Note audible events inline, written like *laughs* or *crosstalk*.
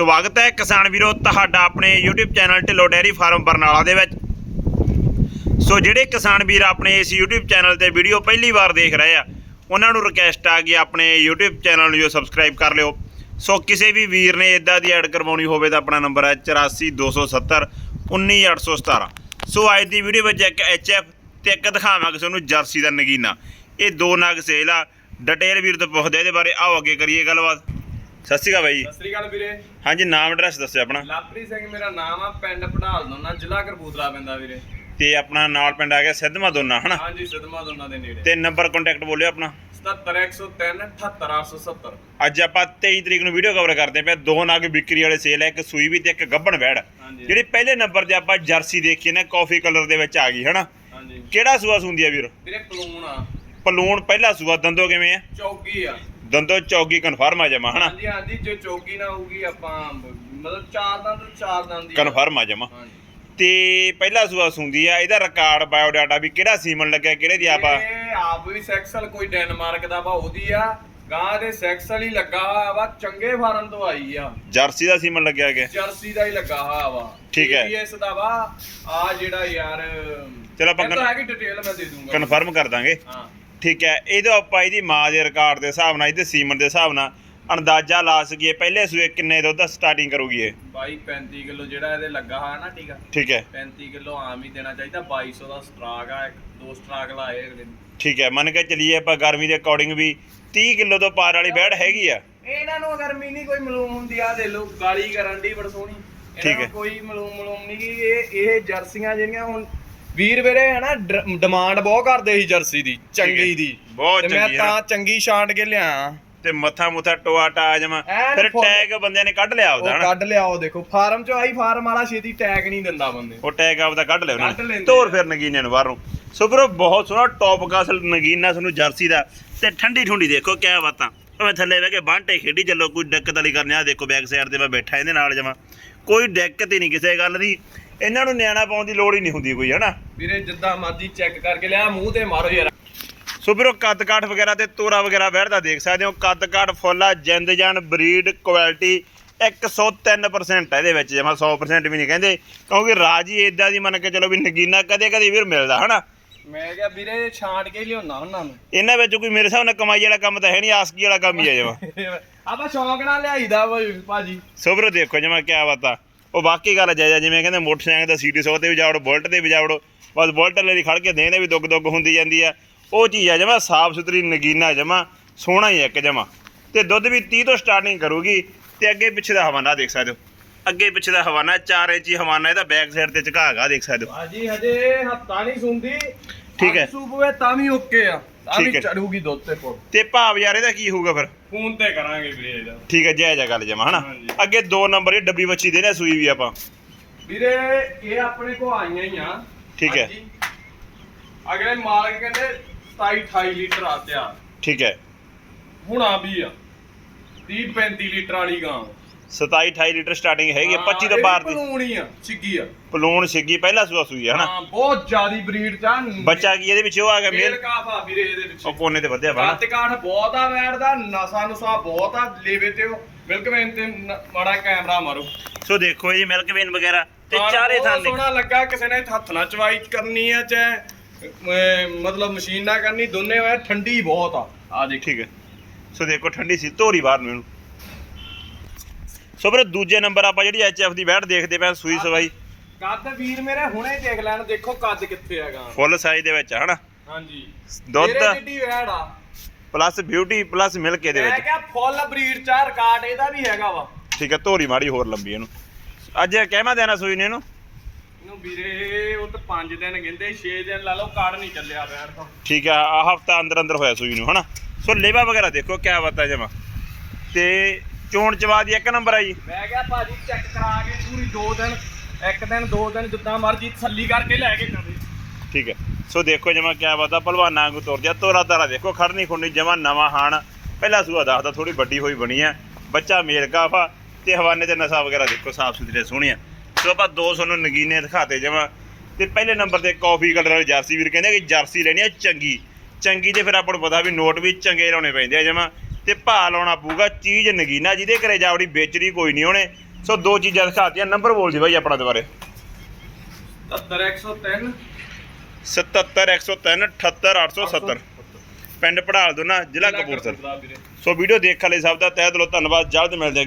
ਸਵਾਗਤ ਹੈ ਕਿਸਾਨ ਵੀਰੋ ਤੁਹਾਡਾ ਆਪਣੇ YouTube channel Dhillon dairy farm Barnala ਦੇ ਵਿੱਚ। ਸੋ ਜਿਹੜੇ ਕਿਸਾਨ ਵੀਰ ਆਪਣੇ ਇਸ YouTube ਚੈਨਲ ਤੇ ਵੀਡੀਓ ਪਹਿਲੀ ਵਾਰ ਦੇਖ ਰਹੇ ਆ, ਉਹਨਾਂ ਨੂੰ ਰਿਕਵੈਸਟ ਆ ਕਿ ਆਪਣੇ YouTube ਚੈਨਲ ਨੂੰ ਜੋ ਸਬਸਕ੍ਰਾਈਬ ਕਰ ਲਿਓ। ਸੋ ਕਿਸੇ ਵੀ ਵੀਰ ਨੇ ਇਦਾਂ ਦੀ ਐਡ ਕਰਵਾਉਣੀ ਹੋਵੇ ਤਾਂ ਆਪਣਾ ਨੰਬਰ ਹੈ 84270 19817 ਸੋ ਅੱਜ ਦੀ ਵੀਡੀਓ ਵਿੱਚ ਇੱਕ HF ਤੇ ਇੱਕ ਦਿਖਾਵਾਂਗੇ ਤੁਹਾਨੂੰ ਜਰਸੀ ਦਾ ਨਗੀਨਾ। ਇਹ ਦੋ ਨਗ ਸੇਲ ਆ। ਡਿਟੇਲ ਵੀਰ ਤੋਂ ਪੁੱਛਦੇ ਇਹਦੇ ਬਾਰੇ। ਆਓ ਅੱਗੇ ਕਰੀਏ ਗੱਲਬਾਤ। ਸਤਿ ਸ਼੍ਰੀ ਅਕਾਲ ਬਾਈ ਜੀ। ਸਤਿ ਸ੍ਰੀ ਅਕਾਲ ਵੀਰੇ। ਹਾਂਜੀ ਨਾਮ ਐਡਰੈਸ ਦੱਸਿਓ ਆਪਣਾ। ਲਾਪਰੀ ਸਿੰਘ ਮੇਰਾ ਨਾਮ ਆ ਪਿੰਡ ਪੜਾਲ ਦੋਨਾ ਜ਼ਿਲ੍ਹਾ ਕਰਬੂਤਰਾ ਪੈਂਦਾ ਵੀਰੇ। ਤੇ ਆਪਣਾ ਨਾਲ ਪਿੰਡ ਆ ਗਿਆ ਸਿੱਧਮਾ ਦੋਨਾ ਹਨਾ? ਹਾਂਜੀ ਸਿਦਮਾ ਦੋਨਾ ਦੇ ਨੇੜੇ। ਤੇ ਨੰਬਰ ਕੰਟੈਕਟ ਬੋਲਿਓ ਆਪਣਾ। 77103 78870 ਅੱਜ ਆਪਾਂ 23 ਤਰੀਕ ਨੂੰ ਵੀਡੀਓ ਕਵਰ ਕਰਦੇ ਪਏ ਦੋ ਨਗ ਵਿਕਰੀ ਵਾਲੇ ਸੇਲ ਹੈ ਇੱਕ ਸੂਈ ਵੀ ਤੇ ਇੱਕ ਗੱਭਣ ਵੈੜ। ਜਿਹੜੀ ਪਹਿਲੇ ਨੰਬਰ ਤੇ ਆਪਾਂ ਜਰਸੀ ਦੇਖੀ ਨਾ ਕਾਫੀ ਕਲਰ ਦੇ ਵਿੱਚ ਆ ਗਈ ਹਨਾ? ਹਾਂਜੀ। ਕਿਹੜਾ ਸੂਆ ਸੁੰਦੀ ਆ ਵੀਰ? ਵੀਰੇ ਪਲੂਣ ਆ। ਪਲੂਣ ਪਹਿਲਾ ਸੂਆ ਦੰਦੋ ਕਿਵੇਂ ਆ? ਚੌਕੀ ਆ। ਦੰਦੋ ਚੌਗੀ ਕਨਫਰਮ ਆ ਜਮਾ ਹਨਾ? ਹਾਂਜੀ ਹਾਂਜੀ ਜੇ ਚੌਕੀ ਨਾ ਹੋਊਗੀ ਆਪਾਂ ਮਤਲਬ ਚਾਰ ਦੰਦ ਚਾਰ ਦੰਦ ਦੀ। ਕਨਫਰਮ ਆ ਜਮਾ। ਹਾਂਜੀ। ਤੇ ਪਹਿਲਾ ਸੂਆ ਸੁੰਦੀ ਆ ਇਹਦਾ ਰਿਕਾਰਡ ਬਾਇਓ ਡਾਟਾ ਵੀ ਕਿਹੜਾ ਸੀਮਨ ਲੱਗਿਆ ਕਿਹੜੇ ਦੀ ਆਪਾਂ? ਇਹ ਆਪ ਵੀ ਸੈਕਸਲ ਕੋਈ ਡੈਨਮਾਰਕ ਦਾ ਵਾ ਉਹਦੀ ਆ। ਗਾਂ ਦੇ ਸੈਕਸਲ ਹੀ ਲੱਗਾ ਹੋਇਆ ਵਾ ਚੰਗੇ ਫਾਰਮ ਤੋਂ ਆਈ ਆ। ਜਰਸੀ ਦਾ ਸੀਮਨ ਲੱਗਿਆ ਗਿਆ ਜਰਸੀ ਦਾ ਹੀ ਲੱਗਾ ਹੋਇਆ ਵਾ। ਠੀਕ ਹੈ। ਇਸ ਦਾ ਵਾ ਆ ਜਿਹੜਾ ਯਾਰ ਚਲੋ ਆਪਾਂ ਹੈਗੀ ਡਿਟੇਲ ਮੈਂ ਦੇ ਦੂੰਗਾ। ਕਨਫਰਮ ਕਰ ਦਾਂਗੇ। ਹਾਂ। ਠੀਕ ਹੈ ਇਹਦੇ ਆਪਾਂ ਇਹਦੀ ਮਾਂ ਦੇ ਰਿਕਾਰਡ ਦੇ ਹਿਸਾਬ ਨਾਲ ਇਹਦੇ ਸੀਮਨ ਦੇ ਹਿਸਾਬ ਨਾਲ ਅੰਦਾਜ਼ਾ ਲਾ ਸਕੀਏ ਪਹਿਲੇ ਸੂਏ ਕਿੰਨੇ ਦੁੱਧ ਸਟਾਰਟਿੰਗ ਕਰੂਗੀ ਇਹ? ਬਾਈ 35 ਕਿਲੋ ਜਿਹੜਾ ਇਹਦੇ ਲੱਗਾ ਹੋਇਆ ਨਾ ਟੀਕਾ ਠੀਕ ਹੈ। 35 ਕਿਲੋ ਆਮ ਹੀ ਦੇਣਾ ਚਾਹੀਦਾ 2200 ਦਾ ਸਟਰਾਕ ਆ ਇੱਕ ਦੋ ਸਟਰਾਕ ਲਾਏ ਅਗਲੇ ਨੇ। ਠੀਕ ਹੈ ਮੰਨ ਕੇ ਚੱਲੀਏ ਆਪਾਂ ਗਰਮੀ ਦੇ ਅਕੋਰਡਿੰਗ ਵੀ 30 ਕਿਲੋ ਤੋਂ ਪਾਰ ਵਾਲੀ ਬੈੜ ਹੈਗੀ ਆ। ਇਹਨਾਂ ਨੂੰ ਅਗਰ ਮੀਨੀ ਕੋਈ ਮਲੂਮ ਹੁੰਦੀ ਆ ਦੇ ਲੋ ਗਾਲੀ ਕਰਨ ਦੀ ਬੜ ਸੋਹਣੀ। ਇਹਨਾਂ ਠੀਕ ਹੈ। ਕੋਈ ਮਲੂਮ ਮਲੂਮ ਨਹੀਂ ਇਹ ਇਹ ਜਰਸੀਆਂ ਜਿਹੜੀਆਂ ਹੁਣ ਵੀਰ ਵੀਰੇ ਹੈ ਨਾ ਡਿਮਾਂਡ ਬਹੁਤ ਕਰਦੇ ਸੀ ਜਰਸੀ ਦੀ ਚੰਗੀ ਦੀ। ਬਹੁਤ ਮੈਂ ਚੰਗੀ ਆ ਤਾਂ ਚੰਗੀ ਛਾਂਟ ਕੇ ਲਿਆ। ਤੇ ਮੱਥਾ ਮੁੱਥਾ ਟੋਆ ਟਾ ਜਮਾ ਐਨ ਫਿਰ। ਟੈਗ ਬੰਦਿਆਂ ਨੇ ਕੱਢ ਲਿਆ ਉਹ ਉਹਦਾ ਹਨਾ? ਕੱਢ ਲਿਆ ਉਹ ਦੇਖੋ ਫਾਰਮ ਚੋਂ ਆਈ ਫਾਰਮ ਵਾਲਾ ਛੇਤੀ ਟੈਗ ਨਹੀਂ ਦਿੰਦਾ ਬੰਦੇ। ਉਹ ਟੈਗ ਆਪਦਾ ਕੱਢ ਲਿਆ ਉਹਨਾਂ। ਨੇ ਤੋਰ। ਫਿਰ ਨਗੀਨੇ ਨੂੰ ਬਾਹਰੋਂ। ਸੋ ਬਰੋ ਬਹੁਤ ਸੋਹਣਾ ਟੌਪ ਕਾਸਲ ਨਗੀਨਾ ਤੁਹਾਨੂੰ ਜਰਸੀ ਦਾ। ਤੇ ਠੰਡੀ ਠੁੰਡੀ ਦੇਖੋ ਕਿਆ ਬਾਤਾਂ। ਭਾਵੇਂ ਥੱਲੇ ਬਹਿ ਕੇ ਬਾਂਟੇ ਖੇਡੀ ਚੱਲੋ ਕੋਈ ਦਿੱਕਤ ਵਾਲੀ ਕਰਨੀ ਆ ਦੇਖੋ ਬੈਕ ਸਾਈਡ ਤੇ ਮੈਂ ਬੈਠਾ ਇਹਦੇ ਨਾਲ ਜਮਾ। ਕੋਈ ਦਿੱਕਤ ਹੀ ਨਹੀਂ ਕਿਸੇ ਗੱਲ ਦੀ। ਇਹਨਾਂ ਨੂੰ ਨਿਆਣਾ ਪਾਉਣ ਦੀ ਲੋੜ ਹੀ ਨਹੀਂ ਹੁੰਦੀ ਕੋਈ ਹਨਾ? ਵੀਰੇ ਜਿੱਦਾਂ ਮਰਜ਼ੀ ਚੈੱਕ ਕਰਕੇ ਲਿਆ ਮੂੰਹ ਤੇ ਮਾਰੋ ਯਾਰ। ਸੋ ਵੀਰੋ ਕੱਦ ਕਾਠ ਵਗੈਰਾ ਤੇ ਤੋਰਾ ਵਗੈਰਾ ਬੈਠਦਾ ਦੇਖ ਸਕਦੇ ਹੋ। ਕੱਦ ਕਾਠ ਫੁੱਲਾ ਜਿੰਦ ਜਾਨ ਬਰੀਡ ਕੁਆਲਿਟੀ 103% ਹੈ ਇਹਦੇ ਵਿੱਚ ਜਮਾ 100% ਵੀ ਨਹੀਂ ਕਹਿੰਦੇ। ਕਿਉਂਕਿ ਰਾਜ ਹੀ ਇਦਾਂ ਦੀ ਮੰਨ ਕੇ ਚਲੋ ਵੀ ਨਗੀਨਾ ਕਦੇ ਕਦੇ ਵੀਰ ਮਿਲਦਾ ਹਨਾ? ਮੈਂ ਕਿਹਾ ਵੀਰੇ ਛਾਂਟ ਕੇ ਲਿਆਉਣਾ ਉਹਨਾਂ ਨੂੰ। ਇਹਨਾਂ ਵਿੱਚ ਕੋਈ ਮੇਰੇ ਹਿਸਾਬ ਨਾਲ ਕਮਾਈ ਵਾਲਾ ਕੰਮ ਤਾਂ ਹੈ ਨਹੀਂ ਆਸਕੀ ਵਾਲਾ ਕੰਮ ਹੀ ਹੈ ਜਮਾ। *laughs* ਆਪਾਂ ਸ਼ੌਂਕ ਨਾਲ ਲਿਆਈਦਾ ਭਾਜੀ। ਸੋ ਵੀਰੋ ਦੇਖੋ ਜਮਾ ਕਿਆ ਬਾਤਾਂ ਉਹ ਬਾਕੀ ਗੱਲ ਜਾਇਜ਼ਾ ਜਿਵੇਂ ਕਹਿੰਦੇ ਮੋਟਰਸਾਈਕਲ ਦਾ ਸੀਟੀ 100 ਤੇ ਵੀ ਜਾਵੜੋ ਬੁਲਟ ਤੇ ਵੀ ਜਾਵੜੋ ਬਸ ਬੁਲਟ ਦੀ ਖੜ ਕੇ ਦੇਂਦੇ ਵੀ ਦੁੱਗ ਦੁੱਗ ਹੁੰਦੀ ਜਾਂਦੀ ਆ। ਉਹ ਚੀਜ਼ ਆ ਜਮਾ ਸਾਫ਼ ਸੁਥਰੀ ਨਗੀਨਾ ਜਮਾ ਸੋਹਣਾ ਹੀ ਆ ਇੱਕ ਜਮਾ। ਤੇ ਦੁੱਧ ਵੀ 30 ਤੋਂ ਸਟਾਰਟਿੰਗ ਕਰੂਗੀ ਤੇ ਅੱਗੇ ਪਿੱਛੇ ਦਾ ਹਵਾਨਾ ਦੇਖ ਸਕਦੇ ਹੋ। ਅੱਗੇ ਪਿੱਛੇ ਦਾ ਹਵਾਨਾ 4 ਇੰਚੀ ਹਵਾਨਾ ਇਹਦਾ ਬੈਕ ਸਾਈਡ ਤੇ ਝੁਕਾਗਾ ਦੇਖ ਸਕਦੇ ਹੋ। ਭਾਜੀ ਹਜੇ ਹੱਤਾ ਨਹੀਂ ਸੁਣਦੀ ਠੀਕ ਹੈ। ਅੱਜ ਸੂਬੇ ਤਾਂ ਵੀ ਓਕੇ ਆ। ਤਾਂ ਠੀਕ ਵੀ ਹੈ। ਚੜੂਗੀ ਦੁੱਧ ਤੇ ਪੁੱਲ ਤੇ ਭਾਵ ਯਾਰ ਇਹਦਾ ਕੀ ਹੋਊਗਾ ਫਿਰ? ਫੋਨ ਤੇ ਕਰਾਂਗੇ ਵੀਰੇ ਇਹਦਾ। ਠੀਕ ਹੈ ਜਾਇਜ਼ਾ ਗੱਲ ਜਮਾ ਹਨਾ? ਹਾਂਜੀ। ਅੱਗੇ ਦੋ ਨੰਬਰ ਇਹ ਡੱਬੀ ਬੱਚੀ ਦੇ ਨੇ ਸੂਈ ਵੀ ਆਪਾਂ। ਵੀਰੇ ਇਹ ਆਪਣੇ ਕੋ ਆਈਆਂ ਹੀ ਆ। ਠੀਕ ਹੈ। ਹਾਂਜੀ। ਅਗਲੇ ਮਾਲਕ ਕਹਿੰਦੇ 27 28 ਲੀਟਰ ਆ ਤਿਆਰ। ਠੀਕ ਹੈ। ਹੁਣ ਆ ਵੀ ਆ। 30 35 ਲੀਟਰ ਵਾਲੀ ਗਾਂ। 27 28 ਲੀਟਰ ਸਟਾਰਟਿੰਗ ਹੈਗੀ ਆ, 25 ਤੋਂ ਬਾਹਰ ਦੀ। ਪਲੂਣੀ ਆ ਛਿੱਗੀ ਆ। ਪਲੂਣ ਸਿੱਗੀ ਪਹਿਲਾ ਸੂਆ ਸੂਈ ਹੈ ਹਨਾ? ਹਾਂ ਬਹੁਤ ਜ਼ਿਆਦੀ ਬਰੀਡ ਚ ਆ ਬੱਚਾ ਕੀ ਇਹਦੇ ਵਿੱਚ ਉਹ ਆ ਗਿਆ ਮੇਲ ਮੇਲ ਕਾਫਾ ਵੀਰੇ ਇਹਦੇ ਵਿੱਚ। ਉਹ ਕੋਨੇ ਤੇ ਵਧਿਆ ਵਾ ਕੱਟ ਕਾਠ ਬਹੁਤ ਆ ਵੈੜ ਦਾ ਨਸਾ ਨੁਸਾ ਬਹੁਤ ਆ ਲੇਵੇ ਤੇ ਉਹ ਮਿਲਕ ਵੇਨ ਤੇ ਨ- ਮਾੜਾ ਕੈਮਰਾ ਮਾਰੋ। ਸੋ ਦੇਖੋ ਜੀ ਮਿਲਕ ਵੇਨ ਵਗੈਰਾ ਤੇ ਚਾਰੇ ਬਹੁਤ ਥਾਂ ਨੇ। ਸੋਹਣਾ ਲੱਗਾ ਕਿਸੇ ਨੇ ਹੱਥ ਨਾਲ ਚਵਾਈ ਕਰਨੀ ਆ ਚਾਹੇ ਅਮ, ਮਤਲਬ ਮਸ਼ੀਨ ਨਾਲ ਕਰਨੀ ਦੋਨੇ ਹੋਇਆ ਠੰਡੀ ਬਹੁਤ ਆ। ਆ ਦੇਖ। ਠੀਕ ਹੈ। ਸੋ ਦੇਖੋ ਠੰਡੀ ਸੀ ਧੋਰੀ ਬਾਹਰ ਨੂੰ ਇਹਨੂੰ। ਸੋ ਫਿਰ ਦੂਜੇ ਨੰਬਰ ਆਪਾਂ ਜਿਹੜੀ ਐਚਐਫ ਦੀ ਬੈਟ ਦੇਖਦੇ ਪਏ ਹਾਂ, ਸੂਈ ਸਵਾਈ। ਕੱਦ ਵੀਰ ਮੇਰੇ ਹੁਣੇ ਦੇਖ ਲੈਣ ਦੇਖੋ ਕੱਦ ਕਿੱਥੇ ਹੈਗਾ। ਫੁੱਲ ਸਾਈਜ਼ ਦੇ ਵਿੱਚ ਆ, ਹਨਾ? ਹਾਂਜੀ। ਦੁੱਧ ਮੇਰੇ ਜਿੱਡੀ ਵੈੜ ਆ। ਪਲੱਸ ਬਿਊਟੀ ਪਲੱਸ ਮਿਲਕ ਇਹਦੇ ਮੈਂ ਵਿੱਚ। ਕਿਹਾ ਫੁੱਲ ਬਰੀਡ ਚਾ ਰਿਕਾਰਡ ਇਹਦਾ ਵੀ ਹੈਗਾ ਵਾ। ਠੀਕ ਹੈ ਧੋਰੀ ਮਾੜੀ ਹੋਰ ਲੰਬੀ ਇਹਨੂੰ। ਅੱਜ ਕਹਿਮਾ ਦੇਣਾ ਸੂਈ ਨੇ ਇਹਨੂੰ? ਇਹਨੂੰ ਵੀਰੇ ਉਹ ਤਾਂ 5 ਦਿਨ ਕਹਿੰਦੇ 6 ਦਿਨ ਲਾ ਲਓ ਕਾਰਡ ਨਹੀਂ ਚੱਲਿਆ ਵੈੜ ਤੋਂ। ਠੀਕ ਆ ਆ ਹਫਤਾ ਅੰਦਰ ਅੰਦਰ ਹੋਇਆ ਸੂਈ ਨੂੰ ਹਨਾ? ਸੋ ਲੇਵਾ ਵਗੈਰਾ ਦੇਖੋ ਕਿਆ ਬਾਤ ਹੈ ਜਮਾ। ਤੇ ਚੋਣ ਚਵਾ ਦੀ ਇੱਕ ਨੰਬਰ ਆ ਜੀ। ਮੈਂ ਕਿਹਾ ਭਾਜੀ ਚੈੱਕ ਕਰਾ ਕੇ ਪੂਰੀ 2 ਦਿਨ ਇੱਕ ਦਿਨ 2 ਦਿਨ ਜਿੱਦਾਂ ਮਰਜ਼ੀ ਤਸੱਲੀ ਕਰਕੇ ਲੈ ਕੇ ਜਾਵੇ ਠੀਕ ਹੈ। ਸੋ ਦੇਖੋ ਜਮਾ ਕਿਆ ਬਾਤ ਆ ਭਲਵਾਨਾਂ ਵਾਂਗੂ ਤੁਰ ਜਾ। ਤੋਰਾ ਤਾਰਾ ਦੇਖੋ ਖੜਨੀ ਖੁੰਨੀ ਜਮਾ ਨਵਾਂ ਹਾਣ। ਪਹਿਲਾ ਸੂਆ ਦੱਸਦਾ ਥੋੜੀ ਵੱਡੀ ਹੋਈ ਬਣੀ ਆ। ਬੱਚਾ ਮੇਲ ਕਾਫਾ ਤੇ ਹਵਾਨੇ ਤੇ ਨਸਾ ਵਗੈਰਾ ਦੇਖੋ ਸਾਫ਼ ਸੁਥਰੇ ਸੋਹਣੀਆਂ ਸੋ ਆਪਾਂ 200 ਨੂੰ ਨਗੀਨੇ ਦਿਖਾਤੇ ਜਮਾ। ਤੇ ਪਹਿਲੇ ਨੰਬਰ ਤੇ ਕਾਫੀ ਕਲਰ ਵਾਲੀ ਜਰਸੀ ਵੀਰ ਕਹਿੰਦੇ ਕਿ ਜਰਸੀ ਲੈਣੀ ਆ ਚੰਗੀ। ਚੰਗੀ ਤੇ ਫਿਰ ਆਪਾਂ ਨੂੰ ਪਤਾ ਵੀ ਨੋਟ ਵੀ ਚੰਗੇ ਲਾਉਣੇ ਪੈਂਦੇ ਆ ਜਮਾ। ਤੇ ਭਾਅ ਲਾਉਣਾ ਪਊਗਾ ਚੀਜ਼ ਨਗੀਨਾ ਜਿਹਦੇ ਘਰੇ ਜਾਵੜੀ ਵੇਚਣੀ ਕੋਈ ਨਹੀਂ ਉਹਨੇ। ਸੋ ਦੋ ਚੀਜ਼ਾਂ ਦਿਖਾਤੀਆਂ ਨੰਬਰ ਬੋਲ ਜੀ ਬਾਈ ਆਪਣਾ ਦੁਬਾਰੇ 70103 77103 78870 ਪਿੰਡ ਪੜਾਲ ਦੋਨਾ ਜ਼ਿਲ੍ਹਾ ਕਪੂਰਥਲਾ। ਸੋ ਵੀਡੀਓ ਦੇਖਣ ਲਈ ਸਭ ਦਾ ਤਹਿ ਦਿਲੋਂ ਧੰਨਵਾਦ ਜਲਦ ਮਿਲਦੇ ਹਾਂ